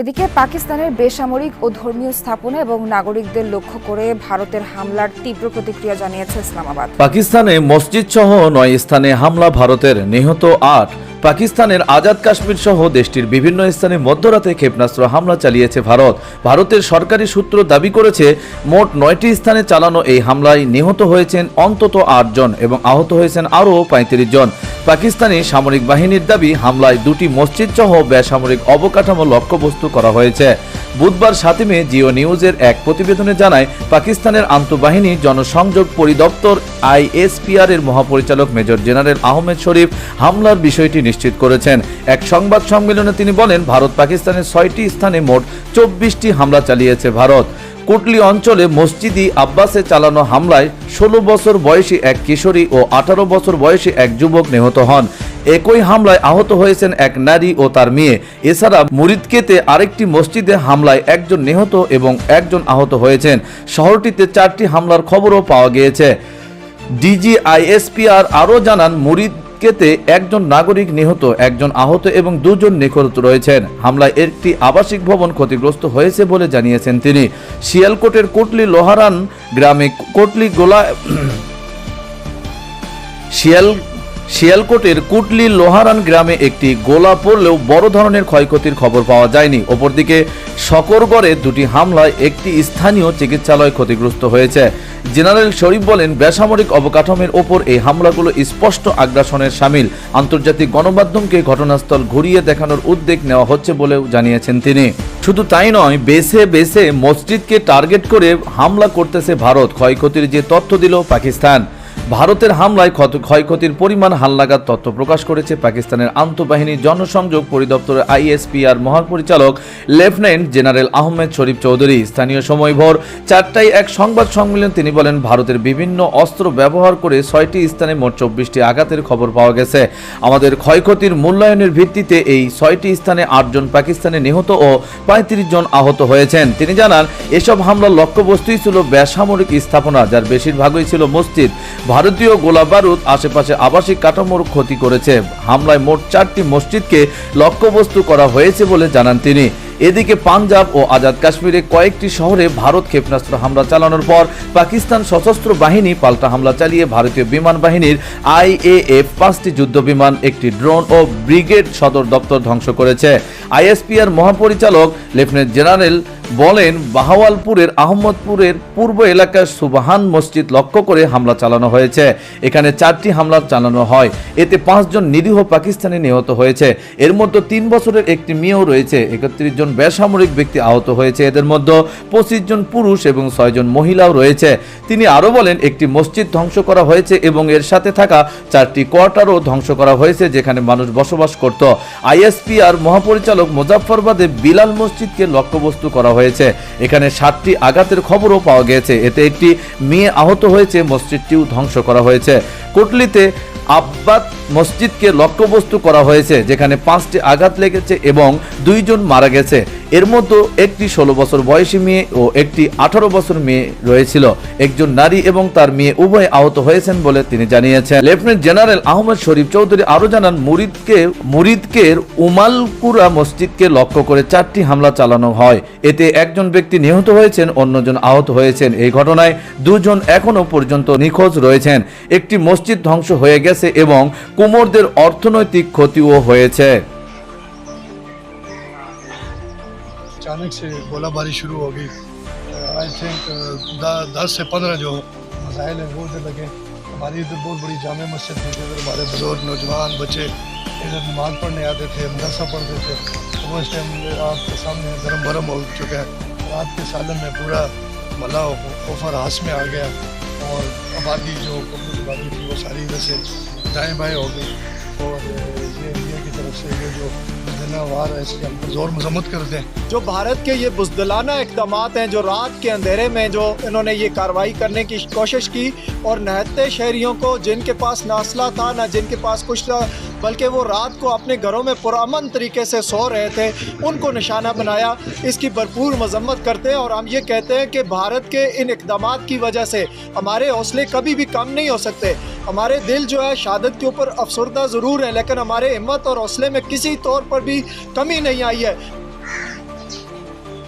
এদিকে পাকিস্তানের বেসামরিক ও ধর্মীয় স্থাপনা এবং নাগরিকদের লক্ষ্য করে ভারতের হামলার তীব্র প্রতিক্রিয়া জানিয়েছে ইসলামাবাদ। পাকিস্তানে মসজিদ সহ নয় স্থানে হামলা ভারতের নিহত আট। পাকিস্তানের আজাদ কাশ্মীর সহ দেশটির বিভিন্ন স্থানে মধ্যরাতে ক্ষেপণাস্ত্র হামলা চালিয়েছে ভারত। ভারতের সরকারি সূত্র দাবি করেছে, মোট নয়টি স্থানে চালানো এই হামলায় নিহত হয়েছেন অন্তত আটজন এবং আহত হয়েছেন আরও পঁয়ত্রিশ জন। পাকিস্তানি সামরিক বাহিনীর দাবি, হামলায় দুটি মসজিদ সহ বেসামরিক অবকাঠামো লক্ষ্যবস্তু করা হয়েছে। বুধবার সাতই মে জিও নিউজের এক প্রতিবেদনে জানায়, পাকিস্তানের আন্তঃবাহিনী জনসংযোগ পরিদপ্তর আইএসপিআর এর মহাপরিচালক মেজর জেনারেল আহমেদ শরীফ হামলার বিষয়টি নিশ্চিত করেছেন। এক সংবাদ সম্মেলনে তিনি বলেন ভারত পাকিস্তানের ছয়টি স্থানে মোট চব্বিশটি হামলা চালিয়েছে ভারত। কুটলি অঞ্চলে মসজিদি আব্বাসে চালানো হামলায় ষোলো বছর বয়সী এক কিশোরী ও আঠারো বছর বয়সী এক যুবক নিহত হন। একই হামলায় আহত হয়েছেন এক নারী ও তার মেয়ে। এছাড়া মুরিদকেতে আরেকটি মসজিদে হামলায় একজন নিহত এবং একজন আহত হয়েছেন। শহরটিতে চারটি হামলার খবরও পাওয়া গিয়েছে। ডিজিআইএসপিআর আরও জানান মুরিদকেতে একজন নাগরিক নিহত, একজন আহত এবং দুজন নিখোঁজ রয়েছেন। হামলায় একটি আবাসিক ভবন ক্ষতিগ্রস্ত হয়েছে বলে জানিয়েছেন তিনি। শিয়ালকোটের কোটলি লোহারান গ্রামে কোটলি গোলা শিয়াল শিয়ালকোটের কুটলি লোহারান গ্রামে একটি গোলা পড়লেও বড় ধরনের ক্ষয়ক্ষতির খবর পাওয়া যায়নি। অপরদিকে শকরগড়ে দুটি হামলায় একটি স্থানীয় চিকিৎসালয় ক্ষতিগ্রস্ত হয়েছে। জেনারেল শরীফ বলেন, বেসামরিক অবকাঠামোর ওপর এই হামলাগুলো স্পষ্ট আগ্রাসনের সামিল। আন্তর্জাতিক গণমাধ্যমকে ঘটনাস্থল ঘুরিয়ে দেখানোর উদ্যোগ নেওয়া হচ্ছে বলেও জানিয়েছেন তিনি। শুধু তাই নয় বেছে বেছে মসজিদকে টার্গেট করে হামলা করতেছে ভারত। ক্ষয়ক্ষতির যে তথ্য দিল পাকিস্তান। ভারতের হামলায় ক্ষত ক্ষয়ক্ষতির পরিমাণ হালনাগাদ তথ্য প্রকাশ করেছে পাকিস্তানের আন্তঃবাহিনী জনসংযোগ পরিদপ্তরের আইএসপিআর মহাপরিচালক লেফটেন্যান্ট জেনারেল আহমেদ শরীফ চৌধুরী। স্থানীয় সময় ভোর চারটায় এক সংবাদ সম্মেলন তিনি বলেন, ভারতের বিভিন্ন অস্ত্র ব্যবহার করে ছয়টি স্থানে মোট চব্বিশটি আঘাতের খবর পাওয়া গেছে। আমাদের ক্ষয়ক্ষতির মূল্যায়নের ভিত্তিতে এই ছয়টি স্থানে আটজন পাকিস্তানে নিহত ও পঁয়ত্রিশ জন আহত হয়েছেন। তিনি জানান, এসব হামলার লক্ষ্যবস্তুই ছিল বেসামরিক স্থাপনা, যার বেশিরভাগই ছিল মসজিদ। ভারতীয় গোলা বারুদ আশেপাশে আবাসিক কাঠামোর ক্ষতি করেছে। হামলায় মোট চারটি মসজিদকে লক্ষ্যবস্তু করা হয়েছে বলে জানান তিনি। এদিকে পাঞ্জাব ও আজাদ কাশ্মীরে কয়েকটি শহরে ভারত ক্ষেপণাস্ত্র হামলা চালানোর পর পাকিস্তান সশস্ত্র বাহিনী পাল্টা হামলা চালিয়ে ভারতীয় বিমান বাহিনীর আইএএফ পাঁচটি যুদ্ধ বিমান, একটি ড্রোন ও ব্রিগেড সদর দপ্তর ধ্বংস করেছে। আইএসপিআর মহাপরিচালক লেফটেন্যান্ট জেনারেল বলেন, বাহাওয়ালপুরের আহমদপুরের পূর্ব এলাকার সুবাহান মসজিদ লক্ষ্য করে হামলা চালানো হয়েছে। এখানে চারটি হামলা চালানো হয়। এতে পাঁচজন নিরীহ পাকিস্তানি নিহত হয়েছে। এর মধ্যে তিন বছরের একটি মেয়েও রয়েছে। একত্রিশ জন বেসামরিক ব্যক্তি আহত হয়েছে। এদের মধ্যে পঁচিশ জন পুরুষ এবং ছয়জন মহিলাও রয়েছে। তিনি আরও বলেন, একটি মসজিদ ধ্বংস করা হয়েছে এবং এর সাথে থাকা চারটি কোয়ার্টারও ধ্বংস করা হয়েছে যেখানে মানুষ বসবাস করত। আইএসপি আর মহাপরিচালক মুজাফফরবাদে বিলাল মসজিদকে লক্ষ্যবস্তু করা হয়েছে। এখানে সাতটি আঘাতের খবরও পাওয়া গেছে। এতে একটি মেয়ে আহত হয়েছে। মসজিদটিও ধ্বংস করা হয়েছে। কোটলিতে আব্বাদ মসজিদকে লক্ষ্যবস্তু করা হয়েছে, যেখানে পাঁচটি আঘাত লেগেছে এবং দুইজন মারা গেছে। এর মধ্যে একটি ষোলো বছর বয়সী মেয়ে ও একটি আঠারো বছর মেয়ে রয়েছিল। একজন নারী এবং তার মেয়ে উভয় আহত হয়েছেন বলে তিনি জানিয়েছেন। লেফটেন্যান্ট জেনারেল আহমদ শরীফ চৌধুরী আরও জানান, মুরিদকে মুরিদকে উমালকুরা মসজিদকে লক্ষ্য করে চারটি হামলা চালানো হয়। এতে একজন ব্যক্তি নিহত হয়েছেন, অন্যজন আহত হয়েছেন। এই ঘটনায় দুজন এখনও পর্যন্ত নিখোঁজ রয়েছেন। একটি মসজিদ ধ্বংস হয়ে গেছে। এবং কুমোরদের অর্থনৈতিক ক্ষতিও হয়েছে अचानक से गोलाबारी शुरू हो गई आई थिंक दस से पंद्रह जो मसाइल हैं वो उधर लगे हमारी इधर बहुत बड़ी जामे मस्जिद थी जिधर हमारे बुजुर्ग नौजवान बच्चे इधर नमाज पढ़ने आते थे मदरसा पढ़ते थे तो वो इस टाइम आपके सामने गर्म भरम हो चुका है रात के सालन में पूरा मला ओफर हाथ में आ गया और आबादी जो पब्लिक आबादी थी, वो सारी इधर से दाएँ बाएँ हो गई। और ये इंडिया की तरफ़ से ये जो वार है, इसके हम ज़ोर मजम्मत करते हैं। जो भारत के ये बुजदलाना इकदाम हैं, जो रात के अंधेरे में जो इन्होंने ये कार्रवाई करने की कोशिश की, और नहत्ते शहरियों को जिनके पास नासला था, ना जिनके पास कुछ بلکہ وہ رات کو اپنے گھروں میں پرامن طریقے سے سو رہے تھے، ان کو نشانہ بنایا، اس کی بھرپور مذمت کرتے ہیں اور ہم یہ کہتے ہیں کہ بھارت کے ان اقدامات کی وجہ سے ہمارے حوصلے کبھی بھی کم نہیں ہو سکتے۔ ہمارے دل جو ہے شہادت کے اوپر افسردہ ضرور ہے لیکن ہمارے ہمت اور حوصلے میں کسی طور پر بھی کمی نہیں آئی ہے۔